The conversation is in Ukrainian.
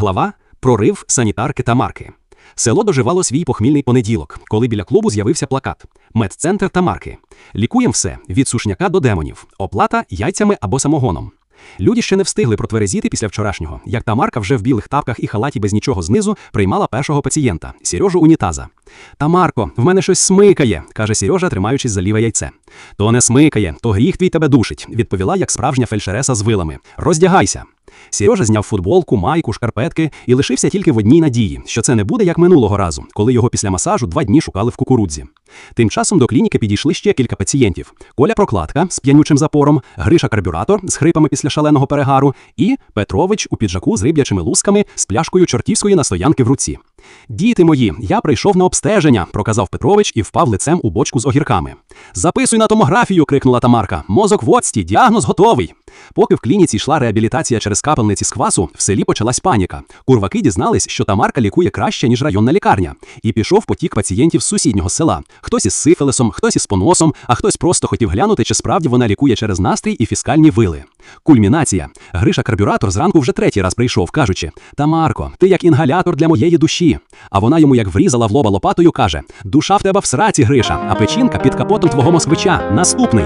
Глава Прорив санітарки та марки. Село доживало свій похмільний понеділок, коли біля клубу з'явився плакат: Медцентр та марки. Лікуєм все від сушняка до демонів, оплата яйцями або самогоном. Люди ще не встигли протверезіти після вчорашнього, як Тамарка вже в білих тапках і халаті без нічого знизу приймала першого пацієнта Сережу Унітаза. Тамарко, в мене щось смикає, каже Сережа, тримаючись за ліве яйце. То не смикає, то гріх твій тебе душить, відповіла як справжня фельдшереса з вилами. Роздягайся. Сережа зняв футболку, майку, шкарпетки і лишився тільки в одній надії, що це не буде як минулого разу, коли його після масажу два дні шукали в кукурудзі. Тим часом до клініки підійшли ще кілька пацієнтів: Коля Прокладка з п'янючим запором, Гриша Карбюратор з хрипами після шаленого перегару, і Петрович у піджаку з риб'ячими лусками з пляшкою чортівської настоянки в руці. Діти мої, я прийшов на обстеження, проказав Петрович і впав лицем у бочку з огірками. Записуй на томографію, крикнула Тамарка. Мозок в оцті, діагноз готовий. Поки в клініці йшла реабілітація через капельниці з квасу, в селі почалась паніка. Курваки дізнались, що Тамарка лікує краще, ніж районна лікарня. І пішов потік пацієнтів з сусіднього села. Хтось із сифилисом, хтось із поносом, а хтось просто хотів глянути, чи справді вона лікує через настрій і фіскальні вили. Кульмінація. Гриша карбюратор зранку вже третій раз прийшов, кажучи: Тамарко, ти як інгалятор для моєї душі. А вона йому як врізала в лоба лопатою, каже: Душа в тебе в сраці, Гриша, а печінка під капотом твого москвича. Наступний.